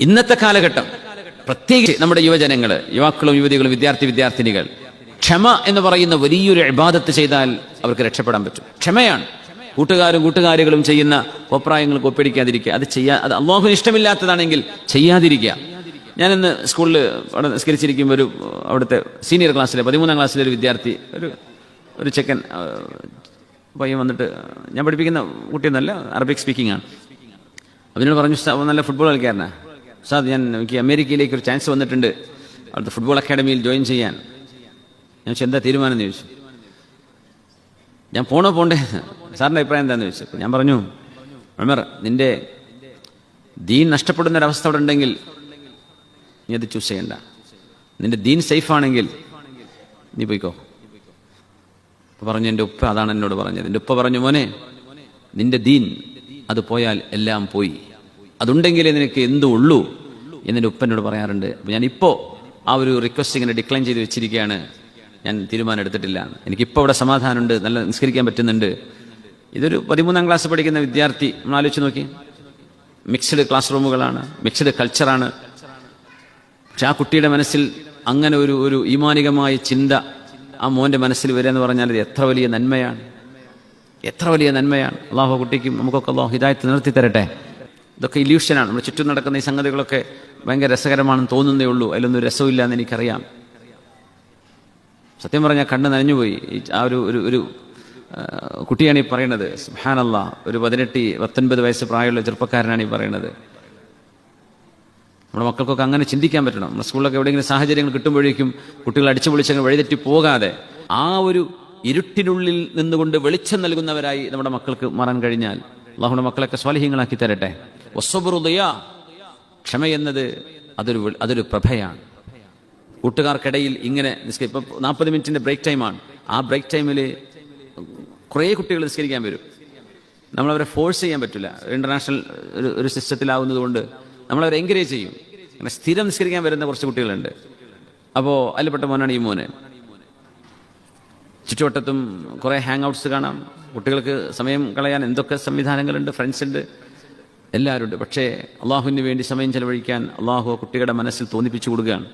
ഇന്നത്തെ കാലഘട്ടം പ്രത്യേകിച്ച് നമ്മുടെ യുവജനങ്ങൾ യുവാക്കളും യുവതികളും വിദ്യാർത്ഥി വിദ്യാർത്ഥിനികൾ ക്ഷമ എന്ന് പറയുന്ന വലിയൊരു ഇബാദത്ത് ചെയ്താൽ അവർക്ക് രക്ഷപ്പെടാൻ പറ്റും. ക്ഷമയാണ്. കൂട്ടുകാരും കൂട്ടുകാരികളും ചെയ്യുന്ന അഭിപ്രായങ്ങൾക്ക് ഒപ്പിടിക്കാതിരിക്കുക. അത് ചെയ്യാ അത് അള്ളാഹുവിന് ഇഷ്ടമില്ലാത്തതാണെങ്കിൽ ചെയ്യാതിരിക്കുക. ഞാനിന്ന് സ്കൂളിൽ അവിടെ നിസ്കരിച്ചിരിക്കുമ്പോൾ ഒരു അവിടുത്തെ സീനിയർ ക്ലാസ്സിലെ പതിമൂന്നാം ക്ലാസ്സിലെ ഒരു വിദ്യാർത്ഥി ഒരു ഒരു ചെക്കൻ പയ്യൻ വന്നിട്ട് ഞാൻ പഠിപ്പിക്കുന്ന കുട്ടിയൊന്നല്ല അറബിക് സ്പീക്കിംഗ് ആണ്. അതിനോട് പറഞ്ഞു "ഉസ്താദ്, നല്ല ഫുട്ബോൾ കളിക്കാരനാ. സാർ ഞാൻ എനിക്ക് അമേരിക്കയിലേക്ക് ഒരു ചാൻസ് വന്നിട്ടുണ്ട്. അവിടുത്തെ ഫുട്ബോൾ അക്കാഡമിയിൽ ജോയിൻ ചെയ്യാൻ. ഞാൻ പക്ഷെ എന്താ തീരുമാനം എന്ന് ചോദിച്ചു. ഞാൻ പോണോ പോണ്ടേ? സാറിന്റെ അഭിപ്രായം എന്താണെന്ന് ചോദിച്ചു. ഞാൻ പറഞ്ഞു ഉമർ നിന്റെ ദീൻ നഷ്ടപ്പെടുന്ന ഒരവസ്ഥ അവിടെ ഉണ്ടെങ്കിൽ നീ അത് ചൂസ് ചെയ്യണ്ട. നിന്റെ ദീൻ സേഫ് ആണെങ്കിൽ നീ പോയിക്കോ. പറഞ്ഞു എന്റെ ഉപ്പ അതാണ് എന്നോട് പറഞ്ഞത്. എന്റെ ഉപ്പ പറഞ്ഞു മോനെ നിന്റെ ദീൻ അത് പോയാൽ എല്ലാം പോയി. അതുണ്ടെങ്കിലേ നിനക്ക് എന്തു ഉള്ളൂ എന്നെ ഉപ്പനോട് പറയാറുണ്ട്. അപ്പൊ ഞാൻ ഇപ്പോ ആ ഒരു റിക്വസ്റ്റ് ഇങ്ങനെ ഡിക്ലൈൻ ചെയ്ത് വെച്ചിരിക്കുകയാണ്. ഞാൻ തീരുമാനം എടുത്തിട്ടില്ല. എനിക്കിപ്പോൾ ഇവിടെ സമാധാനമുണ്ട് നല്ല നിസ്കരിക്കാൻ പറ്റുന്നുണ്ട്. ഇതൊരു പതിമൂന്നാം ക്ലാസ് പഠിക്കുന്ന വിദ്യാർത്ഥി നമ്മൾ ആലോചിച്ച് നോക്കി. മിക്സഡ് ക്ലാസ് റൂമുകളാണ് മിക്സഡ് കൾച്ചറാണ് പക്ഷെ ആ കുട്ടിയുടെ മനസ്സിൽ അങ്ങനെ ഒരു ഒരു ഈമാനികമായ ചിന്ത ആ മോന്റെ മനസ്സിൽ വരിക എന്ന് പറഞ്ഞാൽ ഇത് എത്ര വലിയ നന്മയാണ്. എത്ര വലിയ നന്മയാണ്. അള്ളാഹു കുട്ടിക്കും നമുക്കൊക്കെ അള്ളാഹു ഹിദായത്ത് നിർത്തി തരട്ടെ. ഇതൊക്കെ ഇല്യൂഷനാണ്. നമ്മുടെ ചുറ്റും നടക്കുന്ന ഈ സംഗതികളൊക്കെ ഭയങ്കര രസകരമാണെന്ന് തോന്നുന്നേ ഉള്ളൂ. അതിലൊന്നും രസമില്ല എന്ന് എനിക്കറിയാം. സത്യം പറഞ്ഞാൽ കണ്ണ് നനഞ്ഞുപോയി. ആ ഒരു ഒരു ഒരു കുട്ടിയാണ് ഈ പറയണത്. സുഹാനല്ല ഒരു പതിനെട്ട് പത്തൊൻപത് വയസ്സ് പ്രായമുള്ള ചെറുപ്പക്കാരനാണ് ഈ പറയണത്. നമ്മുടെ മക്കൾക്കൊക്കെ അങ്ങനെ ചിന്തിക്കാൻ പറ്റണം. നമ്മുടെ സ്കൂളിലൊക്കെ എവിടെയെങ്കിലും സാഹചര്യങ്ങൾ കിട്ടുമ്പോഴേക്കും കുട്ടികൾ അടിച്ചു പൊളിച്ചങ്ങ് വഴിതെറ്റി പോകാതെ ആ ഒരു ഇരുട്ടിനുള്ളിൽ നിന്നുകൊണ്ട് വെളിച്ചം നൽകുന്നവരായി നമ്മുടെ മക്കൾക്ക് മാറാൻ കഴിഞ്ഞാൽ അള്ളാഹുടെ മക്കളൊക്കെ സ്വാലിഹ്യങ്ങളാക്കി തരട്ടെ. വസ്വബറുദയ ക്ഷമയെന്നത് അതൊരു അതൊരു പ്രഭയാണ്. കൂട്ടുകാർക്കിടയിൽ ഇങ്ങനെ ഇപ്പം നാൽപ്പത് മിനിറ്റിന്റെ ബ്രേക്ക് ടൈമാണ്. ആ ബ്രേക്ക് ടൈമിൽ കുറേ കുട്ടികൾ നിസ്കരിക്കാൻ വരും. നമ്മളവരെ ഫോഴ്സ് ചെയ്യാൻ പറ്റില്ല. ഇന്റർനാഷണൽ ഒരു ഒരു സിസ്റ്റത്തിലാവുന്നത് കൊണ്ട് നമ്മളവരെ എൻകറേജ് ചെയ്യും. അങ്ങനെ സ്ഥിരം നിസ്കരിക്കാൻ വരുന്ന കുറച്ച് കുട്ടികളുണ്ട്. അപ്പോൾ അതിൽപ്പെട്ട മോനാണ് ഈ മോന്. ചുറ്റുവട്ടത്തും കുറേ ഹാങ് ഔട്ട്സ് കാണാം. കുട്ടികൾക്ക് സമയം കളയാൻ എന്തൊക്കെ സംവിധാനങ്ങളുണ്ട്? ഫ്രണ്ട്സ് ഉണ്ട്. എല്ലാവരും ഉണ്ട് പക്ഷേ അള്ളാഹുവിന് വേണ്ടി സമയം ചെലവഴിക്കാൻ അള്ളാഹു കുട്ടികളുടെ മനസ്സിൽ തോന്നിപ്പിച്ചു കൊടുക്കുകയാണ്.